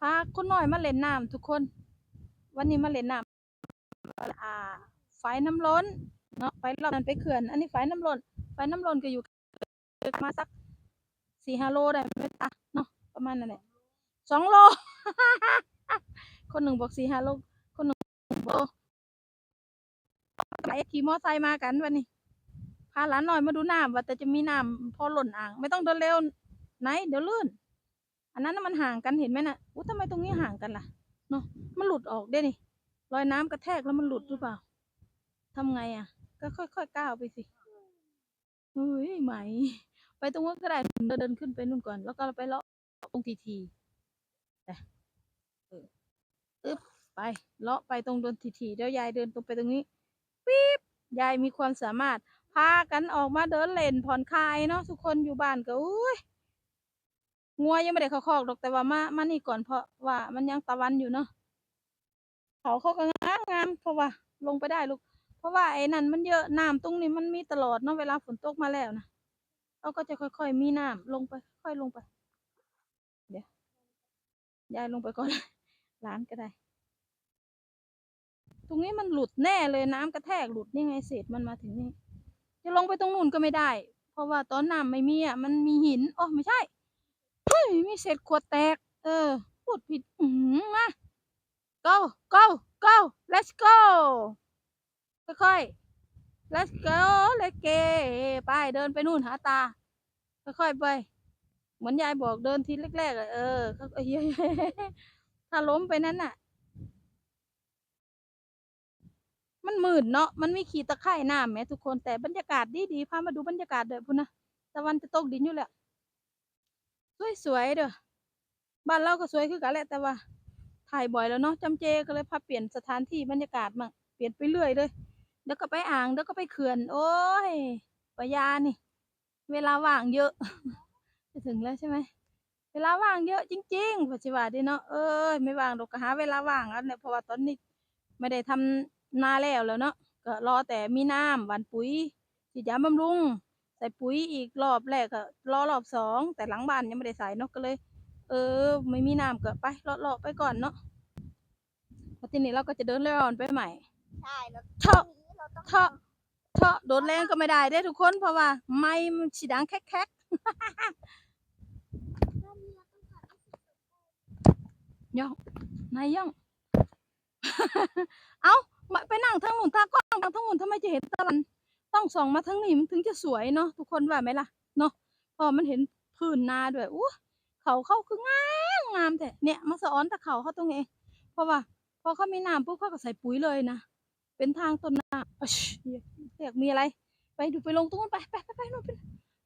พาคุณหน่อยมาเล่นน้ำทุกคน วันนี้มาเล่นน้ำอ่าฝายน้ำล้นเนาะไปรอบนั้นไปเขื่อน อันนี้ฝายน้ำล้นฝายน้ำล้นก็อยู่มาสักสี่ห้าโลได้ไหมจ๊ะเนาะประมาณนั้นแหละสองโล คนหนึ่งบอกสี่ห้าโล คนหนึ่งบอกไปขี่มอไซค์มากันวันนี้พาหลานหน่อยมาดูน้ำว่าแต่จะมีน้ำพอหล่นอ่าง ไม่ต้องเดินเร็วไหนเดี๋ยวลื่น นนั้นน่ะมันห่างกันเห็นไหมน่ะอู้ทำไมตรงนี้ห่างกันล่ะ เนาะมันหลุดออกได้นี่รอยน้ำกระแทกแล้วมันหลุดหรือเปล่าทำไงอะ ก็ค่อยๆก้าวไปสิเฮ้ยไหม ไปตรงนู้นก็ได้เดินเดินขึ้นไปนู่นก่อน แล้วก็ไปเลาะตรงทีทีแต่เอออึ๊บไปเลาะไปตรงโดนทีทีเดี๋ยวยายเดินตรงไปตรงนี้ปี๊บยายมีความสามารถพากันออกมาเดินเล่นผ่อนคลายเนาะทุกคนอยู่บ้านก็อุ้ย งัวยังไม่ได้เข้าคอกดอกแต่ว่ามามานี่ก่อนเพราะว่ามันยังตะวันอยู่เนาะเขาเขาก็งามงามเพราะว่า ลงไปได้ลูก เพราะว่าไอ้นั่นมันเยอะน้ำตรงนี้มันมีตลอดเนาะเวลาฝนตกมาแล้วนะเราก็จะค่อยๆมีน้ำลงไป ค่อยลงไป เดี๋ยวยายลงไปก่อนร้านก็ได้ ตรงนี้มันหลุดแน่เลยน้ำกระแทกหลุดนี่ไงเศษมันมาถึงนี่จะลงไปตรงนู้นก็ไม่ได้ เพราะว่าตอนน้ำไม่มีอะมันมีหินอ๋อไม่ใช่ ยมีเศษขวดแตก เออ พูดผิด อือหือมา go go go let's go ค่อยๆ let's go let's go ไปเดินไปนู่นหาตา ค่อยๆไป เหมือนยายบอกเดินทีแรกๆเออเขาก็เฮ้ยถ้าล้มไปนั้นน่ะ มันมืดเนาะ มันมีขีดตะไคร่น้ำแหมทุกคน แต่บรรยากาศดีๆ พามาดูบรรยากาศเด้อพุ่นนะ ตะวันจะตกดินอยู่แล้ วสวยๆเด้อบ้านเราก็สวยคือกันแหละแต่ว่า ถ่ายบ่อยแล้วเนาะจำเจก็เลยพาเปลี่ยนสถานที่บรรยากาศมั่งเปลี่ยนไปเรื่อยเลยเดี๋ยวก็ไปอ่างเดี๋ยวก็ไปเขื่อน โอ้ยปยานี่ เวลาว่างเยอะ จะถึงแล้วใช่ไหมเวลาว่างเยอะจริงๆปัจจุบันดีเนาะเอ้ยไม่ว่างดอกก็หาเวลาว่างอันเนี่ยเพราะว่าตอนนี้ไม่ได้ทำนาแล้วแล้วเนาะก็รอแต่มีน้ำหวานปุ๋ยฉีดยาบำรุง ใส่ปุ๋ยอีกรอบแรกก็รอรอบสองแต่หลังบ้านยังไม่ได้ใส่เนาะก็เลย เออ ไม่มีน้ำก็ไปเลาะๆไปก่อนเนาะพอทีนี้เราก็จะเดินเร่อนไปใหม่ใช่แล้วเถาะเราต้องเถาะเถาะโดดแรงก็ไม่ได้เด้อทุกคนเพราะว่า ไม้มันฉีดังแคกๆย่องนายย่อง เอ้ามาไปนั่งทางนู้นตากล้องทางทางนู้นทำไมจะเห็นตะวัน ต้องส่องมาทางนี้มันถึงจะสวยเนาะทุกคนว่าไหมล่ะเนาะพอมันเห็นพื้นนาด้วยอู้เขาเขาคืองามงามแต่เนี่ยมาสะออนแต่เขาเขาตรงเองเพราะว่า พอเขามีน้ำปุ๊บเขาก็ใส่ปุ๋ยเลยนะเป็นทางต้นน้ำอะชิเรียกมีอะไร ไปดูไปลงตรงนู้นไปไปไปไปนู่นไป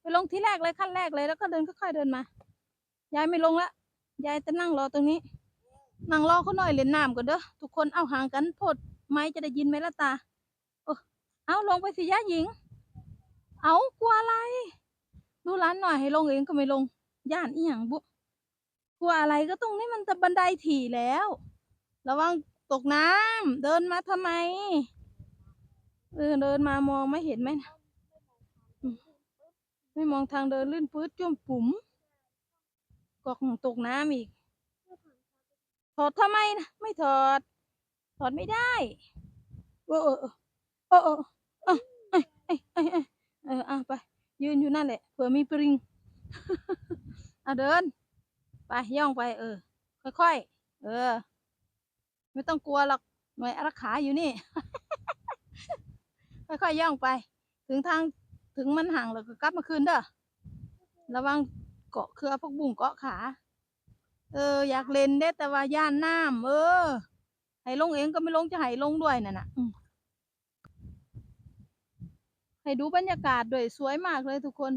ไปลงที่แรกเลยขั้นแรกเลยแล้วก็เดินค่อยๆเดินมายายไม่ลงละยายจะนั่งรอตรงนี้นั่งรอเขาหน่อยเล่นน้ำก่อนเด้อทุกคนเอาห่างกันโพดไม้จะได้ยินไหมล่ะตา เอาลงไปสิย่าหญิง เอากลัวอะไร ดูร้านหน่อยให้ลงเองก็ไม่ลง ย่านอีหยังบุกลัวอะไรก็ตรงนี้มันจะบันไดถี่แล้ว ระวังตกน้ำเดินมาทำไม เออเดินมามองไม่เห็นไหมนะไม่มองทางเดินลื่นปื๊ดจุ่มปุ๋มกอกตกน้ำอีก ถอดทำไมนะไม่ถอด ถอดไม่ได้เออเออ โอ้โอ้เอ้ยเอ้ยเอ้ยเออไป ยืนอยู่นั่นแหละเผื่อมีปริง อะเดิน ไปย่องไป เออ ค่อยๆ เออ ไม่ต้องกลัวหรอก หน่วยรักขาอยู่นี่ ค่อยๆย่องไป ถึงทางถึงมันห่างแล้วก็กลับมาคืนเด้อ ระวังเกาะเครือพวกบุ่งเกาะขา เออ อยากเล่นได้แต่ว่าย่านน้ำเออ ให้ลงเองก็ไม่ลงจะให้ลงด้วยนั่นน่ะ ให้ดูบรรยากาศด้วยสวยมากเลยทุกคน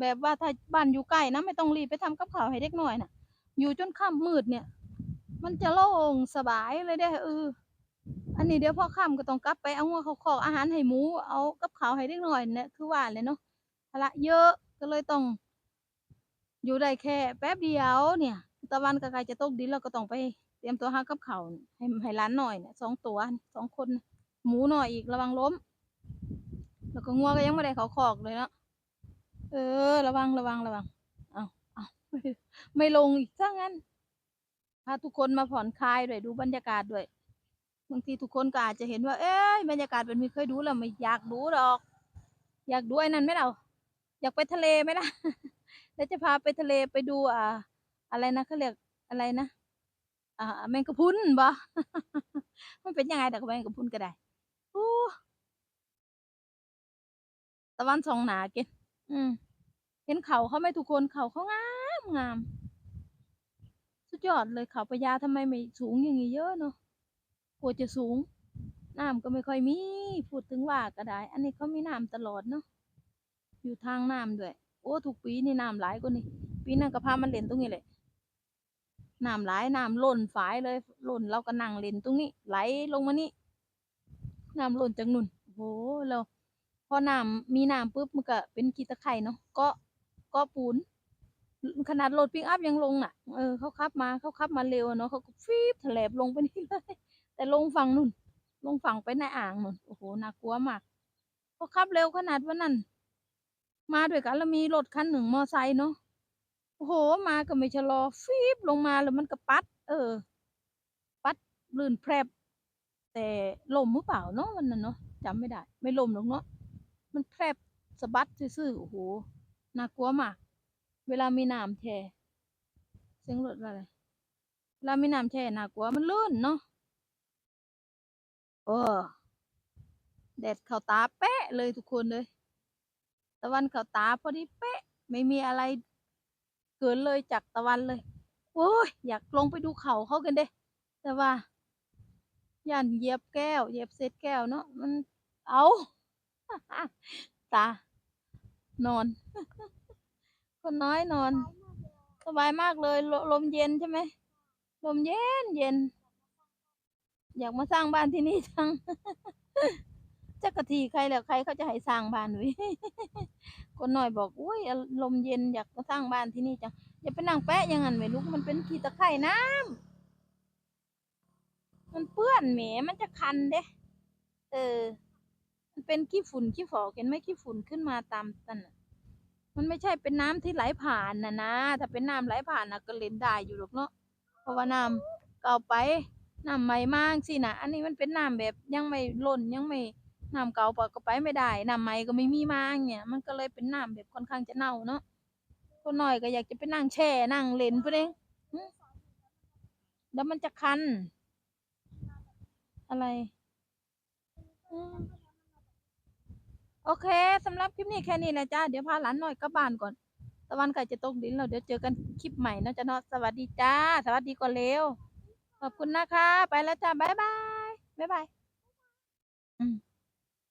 แบบว่าถ้าบ้านอยู่ใกล้นะไม่ต้องรีบไปทำกับข้าวให้เด็กหน่อยน่ะ อยู่จนค่ำมืดเนี่ย มันจะโล่งสบายเลยเด้เอออันนี้เดี๋ยวพอค่ำก็ต้องกลับไปเอางัวเขาขอกอาหารให้หมูเอากับข้าวให้เด็กหน่อยเนี่ยคือว่าเลยเนาะภาระเยอะก็เลยต้อง อยู่ได้แค่ แป๊บเดียวเนี่ย ตะวันก็ใกล้จะตกดินเราก็ต้องไปเตรียมตัวหากับข้าให้ให้ร้านหน่อยเนี่ยสองตัวสองคน หมูหน่อยอีกระวังล้ม แล้วก็งัวก็ยังไม่ได้เขาขอกเลยเนาะเออ ระวังระวังระวังเอาเอาไม่ไม่ลงอีกซะงั้นไปาทุกคนมาผ่อนคลายด้วยดูบรรยากาศด้วยบางทีทุกคนก็อาจจะเห็นว่า เอ้ยบรรยากาศแบบนี้เคยดูแล้วไม่อยากดูหรอก อยากดูไอ้นั่นไหมเราอยากไปทะเลไหมล่ะเดี๋ยวจะพาไปทะเลไปดูอ่า อะไรนะเขาเรียกอะไรนะ อ่าแมงกะพุนบ่มันเป็นยังไงแต่แมงกะพุนก็ได้โอ้ตะวันสองหนาเกนอืม เห็นเขาเขาไหม่ทุกคนเขาเขางามงาม สุดยอดเลยเขาพญาทำไมไม่สูงอย่างนี้เยอะเนาะกลัวจะสูง น้ำก็ไม่ค่อยมี พูดถึงว่าก็ได้ อันนี้เขามีน้ำตลอดเนาะ อยู่ทางน้ำด้วย โอ้ทุกปีนี่น้ำหลายกว่านี้ปีนั้นก็พามันเล่นตรงนี้แหละน้ำหลายน้ำล้นฝายเลยล้นเราก็นั่งเล่นตรงนี้ ไหลลงมานี่น้ำล้นจากนุ่นโอ้เรา พอน้ำมีน้ำปุ๊บมันก็เป็นกีตะไคร่เนาะก็ก็ปูน ขนาดรถปิกอัพยังลงน่ะเออเขาขับมาเขาขับมาเร็วเนาะเขาก็ฟีบแถลบลงไปนี่เลยแต่ลงฝั่งนู่น ลงฝั่งไปในอ่างนู่นโอ้โหน่ากลัวมากเขาขับเร็วขนาดว่านั่นมาด้วยกันแล้วมีรถคันหนึ่งมอไซค์เนาะโอ้โห มาก็ไม่ชะลอฟีบลงมาแล้วมันก็ปัด เออ ปัดลื่นแพรบแต่ลมหรือเปล่าเนาะวันนั้นเนาะจำไม่ได้ ไม่ลมหรอกเนาะ มันแพรบสะบัดซื่อๆโอ้โหน่ากลัวมาก เวลามีน้ำแช่เสียงรถอะไรเวลามีน้ำแช่น่ากลัวมันลื่นเนาะโอ้แดดเข้าตาเป๊ะเลยทุกคนเลย ตะวันเข้าตาพอดีเป๊ะ ไม่มีอะไรเกินเลยจากตะวันเลยโอ้ยอยากลงไปดูเขาเขากันเด้ แต่ว่าย่านเยียบแก้ว เยียบเศษแก้วเนาะมันเอา ตานอน คนน้อยนอน สบายมากเลยลลมเย็นใช่ไหม ลมเย็นเย็น อยากมาสร้างบ้านที่นี่จังจักกะทีใครแล้วใครเขาจะให้สร้างบ้านหรือคนน้อยบอกอุ้ยลมเย็นอยากมาสร้างบ้านที่นี่จังอย่าไปนั่งแปะอย่างนั้นไหมลูกมันเป็นขี้ตะไคร่น้ำมันเปื้อนแหมมันจะคันเด้ เออมัน เป็นขี้ฝุ่นขี้ฝอกเห็นไหมขี้ฝุ่นขึ้นมาตามนั่นมันไม่ใช่เป็นน้ำที่ไหลผ่านนะนะถ้าเป็นน้ำไหลผ่านนะก็เล่นได้อยู่หรอกเนาะเพราะว่าน้ำเก่าไปน้ำใหม่มากสินะอันนี้มันเป็นน้ำแบบยังไม่ล้นยังไม่น้ำเก่าปก็ไปไม่ได้น้ำใหม่ก็ไม่มีมาเนี่ย มันก็เลยเป็นน้ำแบบค่อนข้างจะเน่าเนาะคนหน่อยก็อยากจะไปนั่งแช่นั่งเล่นเพวกนี้หึแล้วมันจะคัน อะไร อืม โอเคสำหรับคลิปนี้แค่นี้แหละจ้าเดี๋ยวพาหลานหน่อยกลับบ้านก่อน ตะวันไก่จะตกดินเราเดี๋ยวเจอกันคลิปใหม่นาะจ๊ะเนาะสวัสดีจ้า สวัสดีก่อนเร็ว ขอบคุณนะคะ ไปแล้วจ้าบ๊ายบายบ๊ายบายอืม